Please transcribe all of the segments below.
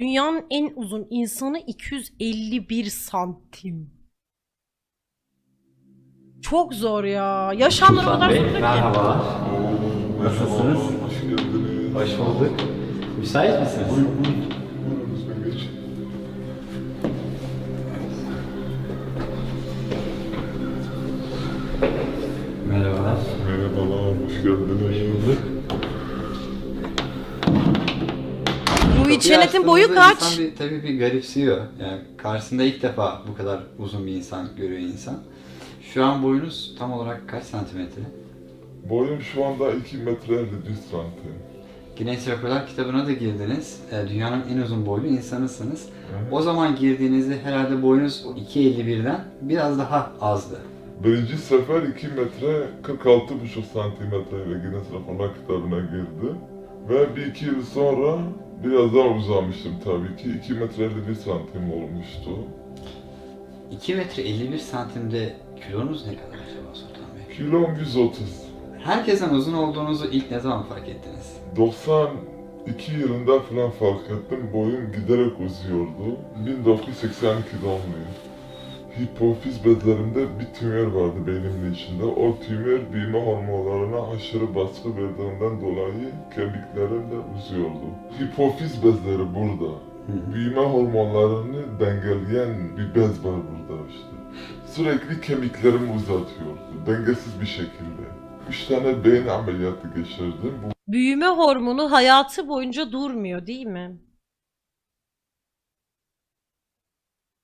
Dünyanın en uzun insanı 251 santim. Çok zor ya. Yaşamlar o kadar Bey, zor ki. merhabalar. Nasılsınız? Hoş geldiniz. Hoş bulduk. Müsait misiniz? Buyurun, lütfen geçin. Merhabalar. Merhabalar, hoş geldiniz. Ruhi Çenet'in boyu kaç? İnsan bir, tabii bir garipsiyor. Yani karşısında ilk defa bu kadar uzun bir insan görüyor insan. Şu an boyunuz tam olarak kaç santimetre? Boyum şu anda 2 metre 51 santim. Guinness Rekorlar kitabına da girdiniz. E, Dünyanın en uzun boylu insanısınız. O zaman girdiğinizde herhalde boyunuz 2.51'den biraz daha azdı. Birinci sefer 2 metre 46,5 santimetre ile Guinness Rekorlar kitabına girdi. Ve bir iki yıl sonra biraz daha uzamıştım tabii ki. 2 metre 51 santim olmuştu. 2 metre 51 santimde kilonuz ne kadar acaba Sultan Bey? Kilom 130. Herkesten uzun olduğunuzu ilk ne zaman fark ettiniz? 92 yılında falan fark ettim. Boyum giderek uzuyordu. 1982 doğumluyum. Hipofiz bezlerimde bir tümör vardı beynimin içinde. O tümör büyüme hormonlarına aşırı baskı verdiğinden dolayı kemiklerim de uzuyordu. Hipofiz bezleri burada. Büyüme hormonlarını dengeleyen bir bez var burada işte. Sürekli kemiklerimi uzatıyordu. Dengesiz bir şekilde. Üç tane beyin ameliyatı geçirdim. Bu Büyüme hormonu hayatı boyunca durmuyor değil mi?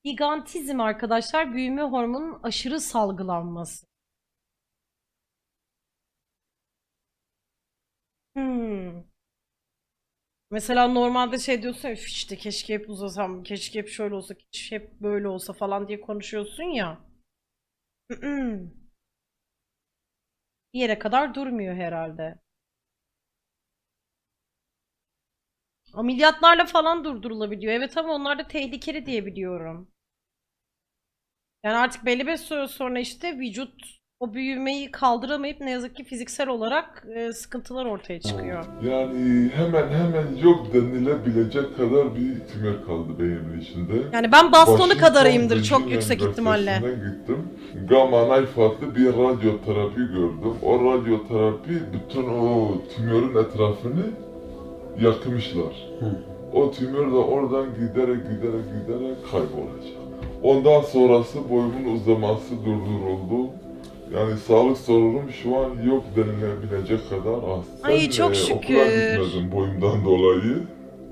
Gigantizm arkadaşlar büyüme hormonunun aşırı salgılanması. Hmm. Mesela normalde şey diyorsun ya "Üf işte keşke hep uzasam, keşke hep şöyle olsa, keşke hep böyle olsa falan diye konuşuyorsun ya. Bir yere kadar durmuyor herhalde. Ameliyatlarla falan durdurulabiliyor. Evet ama onlar da tehlikeli diye biliyorum. Yani artık belli bir süre sonra işte vücut o büyümeyi kaldıramayıp ne yazık ki fiziksel olarak e, sıkıntılar ortaya çıkıyor. yani hemen hemen yok denilebilecek kadar bir tümör kaldı beynimin içinde. Yani ben bastonu Washington kadarıyımdır çok Virginia yüksek ihtimalle. Üniversitesi'nden gittim. Gamma knife adlı bir radyoterapi gördüm. O radyoterapi bütün o tümörün etrafını yakmışlar. Hı. O tümör de oradan giderek giderek giderek kaybolacak. Ondan sonrası boyumun uzaması durduruldu. Yani sağlık sorunum şu an yok denilebilecek kadar az. Ay, Ben, çok e, şükür. Okula gitmedim boyumdan dolayı.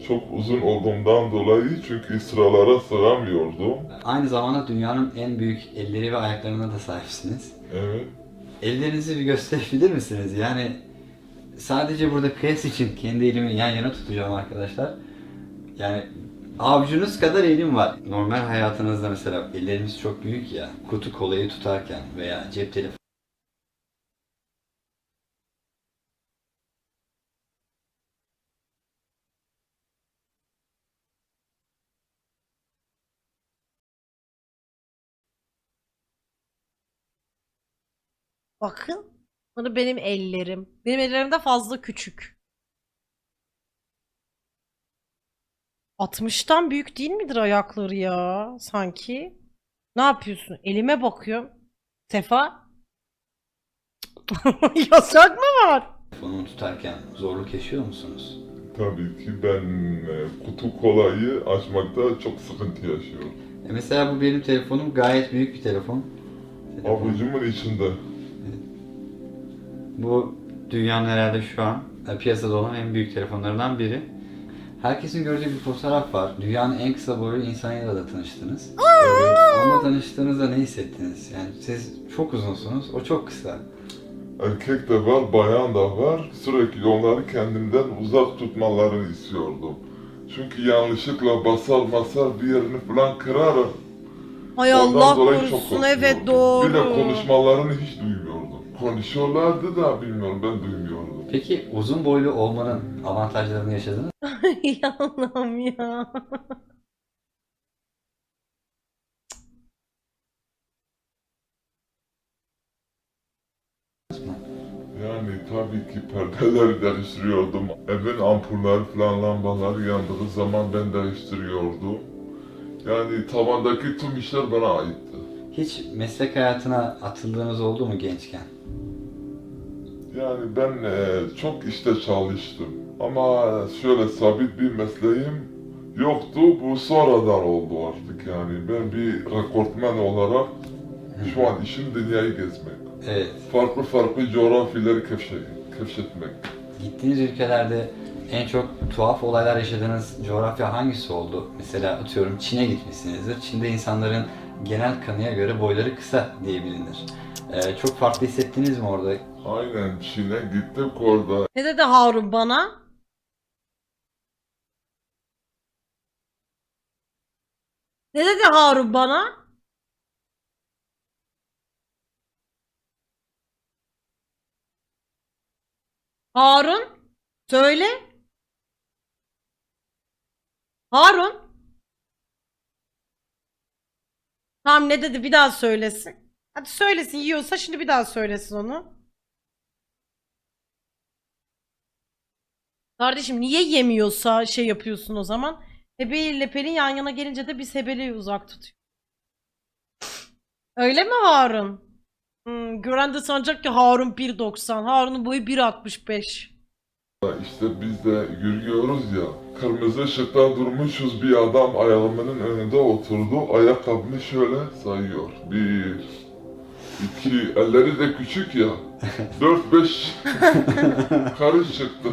Çok uzun olduğumdan dolayı çünkü sıralara sığamıyordum. Aynı zamanda dünyanın en büyük elleri ve ayaklarına da sahipsiniz. Evet. Ellerinizi bir gösterebilir misiniz? Yani sadece burada kıyas için kendi elimi yan yana tutacağım arkadaşlar. Yani avucunuz kadar elim var. Normal hayatınızda mesela ellerimiz çok büyük ya. Kutu kolayı tutarken veya cep telefonu Bakın. Bunu benim ellerim. Benim ellerim de fazla küçük. 60'tan büyük değil midir ayakları ya sanki? Ne yapıyorsun? Elime bakıyorum. Sefa? Yasak mı var? telefonumu tutarken zorluk yaşıyor musunuz? Tabii ki ben e, kutu kolayı açmakta çok sıkıntı yaşıyorum. E mesela bu benim telefonum gayet büyük bir telefon. Telefon- Avucumun içinde. Bu dünyanın herhalde şu an e, piyasada olan en büyük telefonlarından biri. Herkesin gördüğü bir fotoğraf var. Dünyanın en kısa boylu insanıyla da tanıştınız. Evet. Onunla tanıştığınızda ne hissettiniz? Yani siz çok uzunsunuz, o çok kısa. Erkek de var, bayan da var. Sürekli onları kendimden uzak tutmalarını istiyordum. Çünkü yanlışlıkla basar basar bir yerini falan kırarım. Hay Ondan Allah korusun evet doğru. Bir de konuşmalarını hiç duymuyordum. Konuşuyorlardı da bilmiyorum ben duymuyordum. Peki uzun boylu olmanın avantajlarını yaşadınız ya Allah'ım ya. mı? Yani tabii ki perdeleri değiştiriyordum. Evin ampulleri falan lambaları yandığı zaman ben değiştiriyordum. Yani tavandaki tüm işler bana aitti. Hiç meslek hayatına atıldığınız oldu mu gençken? Yani ben e, çok işte çalıştım. Ama şöyle sabit bir mesleğim yoktu. Bu sonradan oldu artık yani. Ben bir rekortmen olarak şu an işim dünyayı gezmek. Evet. Farklı farklı coğrafyaları keşfe- keşfetmek. Gittiğiniz ülkelerde en çok tuhaf olaylar yaşadığınız coğrafya hangisi oldu? Mesela atıyorum Çin'e gitmişsinizdir. Çin'de insanların genel kanıya göre boyları kısa diye bilinir. Ee, çok farklı hissettiniz mi orada? Aynen Çin'e gittik orada. Ne dedi Harun bana? Ne dedi Harun bana? Harun? Söyle. Harun? Tamam ne dedi bir daha söylesin. Hadi söylesin yiyorsa şimdi bir daha söylesin onu. Kardeşim niye yemiyorsa şey yapıyorsun o zaman? Hebe ile Pelin yan yana gelince de biz Hebele'yi uzak tutuyor. Öyle mi Harun? Hmm, gören de sanacak ki Harun 1.90. Harun'un boyu 1.65. İşte biz de yürüyoruz ya. Kırmızı ışıkta durmuşuz bir adam ayağımın önünde oturdu. Ayakkabını şöyle sayıyor. Bir, iki, elleri de küçük ya. Dört, beş karış çıktı.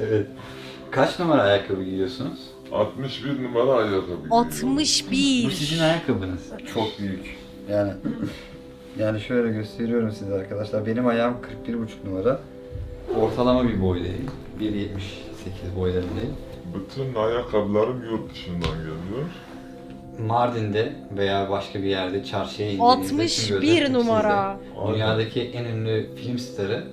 evet. Kaç numara ayakkabı giyiyorsunuz? 61 numara ayakkabı. giyiyor. 61. Bu sizin ayakkabınız. Çok büyük. Yani yani şöyle gösteriyorum size arkadaşlar. Benim ayağım 41,5 numara. Ortalama bir boydayım. 1.78 boylarındayım. Bütün ayakkabılarım yurt dışından geliyor. Mardin'de veya başka bir yerde çarşıya indiğinizde tüm gözler 61 hep numara. sizde. Dünyadaki en ünlü film starı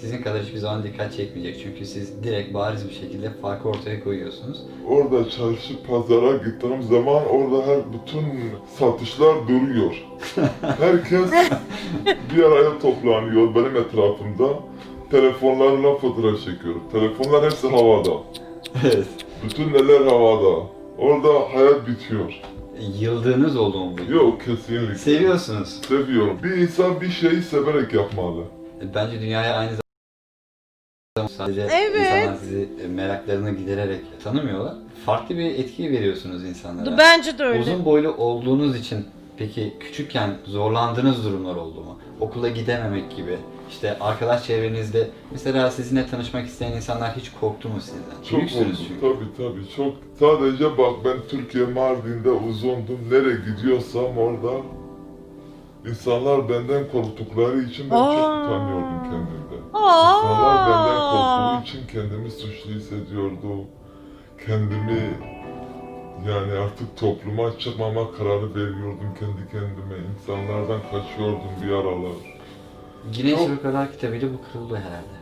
sizin kadar hiçbir zaman dikkat çekmeyecek. Çünkü siz direkt bariz bir şekilde farkı ortaya koyuyorsunuz. Orada çarşı pazara gittiğim zaman orada her bütün satışlar duruyor. Herkes bir araya toplanıyor benim etrafımda. Telefonlarla fotoğraf çekiyorum. Telefonlar hepsi havada. Evet. Bütün neler havada. Orada hayat bitiyor. Yıldığınız oldu mu bu? Yok kesinlikle. Seviyorsunuz. Seviyorum. Bir insan bir şeyi severek yapmalı. Bence dünyaya aynı zamanda sadece Evet. insanlar sizi meraklarını gidererek tanımıyorlar. Farklı bir etki veriyorsunuz insanlara. Bence de öyle. Uzun boylu olduğunuz için peki küçükken zorlandığınız durumlar oldu mu? Okula gidememek gibi. İşte arkadaş çevrenizde mesela sizinle tanışmak isteyen insanlar hiç korktu mu sizden? Çok oldu. çünkü. Tabii tabii. Çok. Sadece bak ben Türkiye Mardin'de uzundum. Nereye gidiyorsam orada insanlar benden korktukları için ben çok Aa. utanıyordum kendimden. İnsanlar benden Aa. korktuğu için kendimi suçlu hissediyordum. Kendimi yani artık topluma çıkmama kararı veriyordum kendi kendime. İnsanlardan kaçıyordum bir aralar. Guinness Rekorlar kitabıyla bu kırıldı herhalde.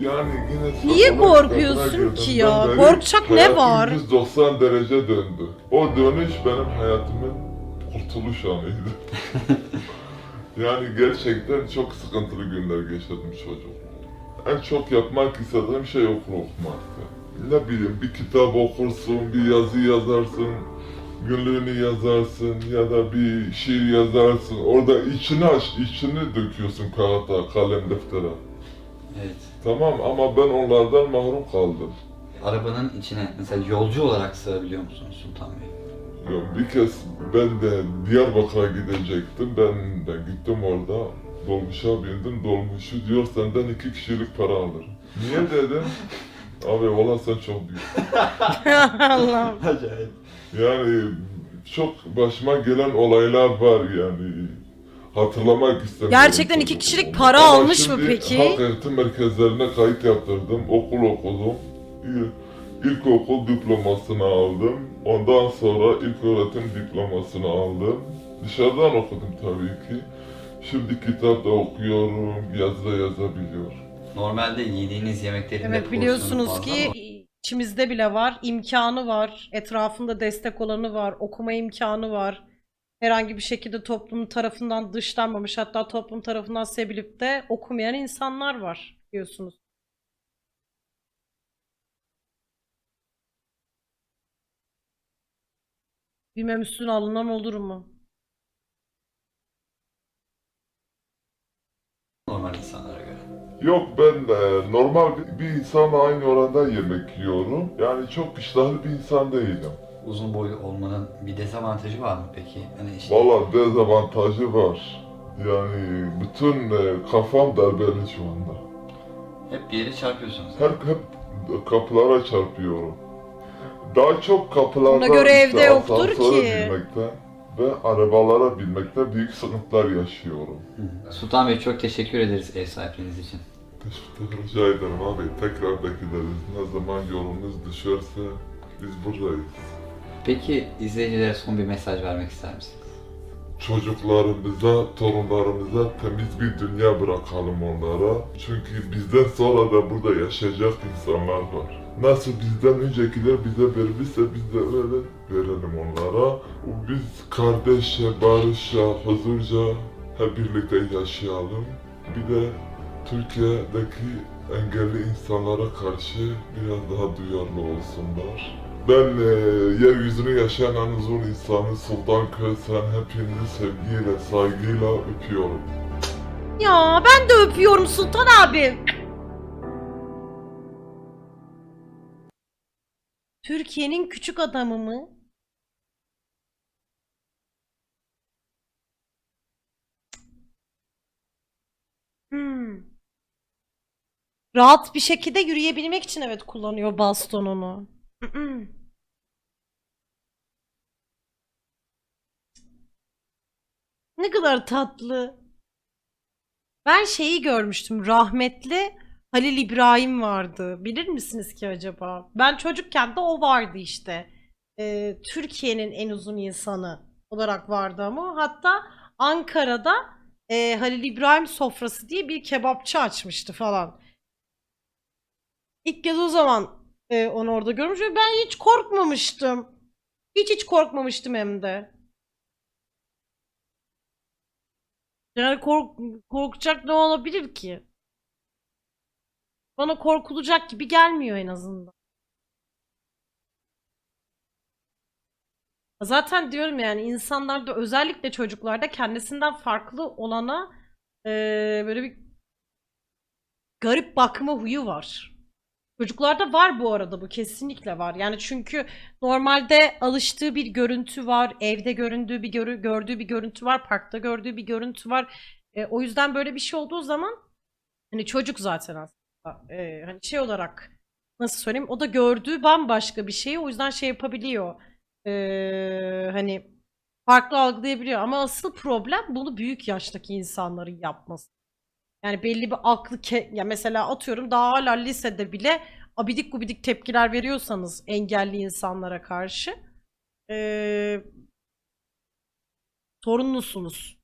Yani yine Niye saçma korkuyorsun ki girdim. ya? Korkacak ne hayatım var? 190 derece döndü. O dönüş benim hayatımın kurtuluş anıydı. yani gerçekten çok sıkıntılı günler geçirdim çocuk. En çok yapmak istediğim şey okul okumaktı. Ne bileyim bir kitap okursun, bir yazı yazarsın, günlüğünü yazarsın ya da bir şiir yazarsın. Orada içini aç, içini döküyorsun kağıda, kalem, deftere. Evet. Tamam ama ben onlardan mahrum kaldım. Arabanın içine mesela yolcu olarak sığabiliyor musunuz Sultan Bey? Ya bir kez ben de Diyarbakır'a gidecektim. Ben de gittim orada. Dolmuşa bindim. Dolmuşu diyor senden iki kişilik para alır. Niye dedim? Abi valla sen çok büyük. Allah'ım. Acayip. Yani çok başıma gelen olaylar var yani. Hatırlamak istemiyorum. Gerçekten iki kişilik para Ama almış mı şimdi peki? Halk eğitim merkezlerine kayıt yaptırdım. Okul okudum. İl- İlkokul diplomasını aldım. Ondan sonra ilköğretim diplomasını aldım. Dışarıdan okudum tabii ki. Şimdi kitap da okuyorum, yazı da yazabiliyorum. Normalde yediğiniz yemeklerin de Evet porsiyonu biliyorsunuz ki ama içimizde bile var. imkanı var. Etrafında destek olanı var. Okuma imkanı var. herhangi bir şekilde toplum tarafından dışlanmamış hatta toplum tarafından sevilip de okumayan insanlar var diyorsunuz. Bilmem üstüne alınan olur mu? Yok ben e, normal bir, insanla aynı oranda yemek yiyorum. Yani çok iştahlı bir insan değilim. Uzun boylu olmanın bir dezavantajı var mı peki? Hani işte Valla dezavantajı var. Yani bütün e, kafam darbeli şu anda. hep bir yere çarpıyorsunuz. Hep hep kapılara çarpıyorum. Daha çok kapılarda Buna göre işte evde yoktur ki. binmekte ve arabalara binmekte büyük sıkıntılar yaşıyorum. Sultan Bey çok teşekkür ederiz ev sahipliğiniz için. Teşekkür rica ederim abi. Tekrar bekleriz. Ne zaman yolunuz düşerse biz buradayız. Peki izleyicilere son bir mesaj vermek ister misiniz? Çocuklarımıza, torunlarımıza temiz bir dünya bırakalım onlara. Çünkü bizden sonra da burada yaşayacak insanlar var. Nasıl bizden öncekiler bize vermişse biz de öyle verelim onlara. Biz kardeşçe, barışça, huzurca hep birlikte yaşayalım. Bir de Türkiye'deki engelli insanlara karşı biraz daha duyarlı olsunlar. Ben e, yeryüzünü yaşayan en uzun insanı Sultan Kösen hepinizi sevgiyle, saygıyla öpüyorum. Ya ben de öpüyorum Sultan abi. Türkiye'nin küçük adamı mı? Rahat bir şekilde yürüyebilmek için evet kullanıyor bastonunu. Ne kadar tatlı. Ben şeyi görmüştüm. Rahmetli Halil İbrahim vardı. Bilir misiniz ki acaba? Ben çocukken de o vardı işte. Ee, Türkiye'nin en uzun insanı olarak vardı ama. Hatta Ankara'da e, Halil İbrahim sofrası diye bir kebapçı açmıştı falan. İlk kez o zaman e, onu orada görmüş ve ben hiç korkmamıştım. Hiç hiç korkmamıştım hem de. Yani kork korkacak ne olabilir ki? Bana korkulacak gibi gelmiyor en azından. Zaten diyorum yani insanlarda özellikle çocuklarda kendisinden farklı olana eee, böyle bir garip bakma huyu var. Çocuklarda var bu arada bu kesinlikle var. Yani çünkü normalde alıştığı bir görüntü var, evde göründüğü bir görü- gördüğü bir görüntü var, parkta gördüğü bir görüntü var. E, o yüzden böyle bir şey olduğu zaman hani çocuk zaten aslında e, hani şey olarak nasıl söyleyeyim o da gördüğü bambaşka bir şeyi o yüzden şey yapabiliyor. E, hani farklı algılayabiliyor ama asıl problem bunu büyük yaştaki insanların yapması. Yani belli bir aklı ke- ya mesela atıyorum daha hala lisede bile abidik gubidik tepkiler veriyorsanız engelli insanlara karşı eee sorunlusunuz.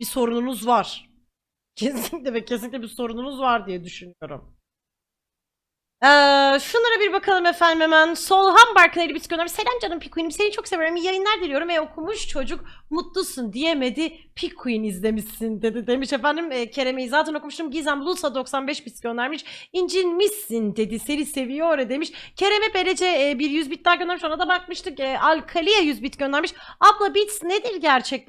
Bir sorununuz var. Kesinlikle ve kesinlikle bir sorununuz var diye düşünüyorum. Ee, şunlara bir bakalım efendim hemen. Solhan Barkın eli göndermiş. Selam canım Pikuin'im. Seni çok severim. İyi yayınlar diliyorum. Ve okumuş çocuk mutlusun diyemedi. Pikuin izlemişsin dedi. Demiş efendim. E, Kerem'i zaten okumuştum. Gizem Lusa 95 bit göndermiş. İncinmişsin dedi. Seni seviyor demiş. Kerem'e Berece e, bir 100 bit daha göndermiş. Ona da bakmıştık. E, Alkali'ye 100 bit göndermiş. Abla bits nedir gerçekten?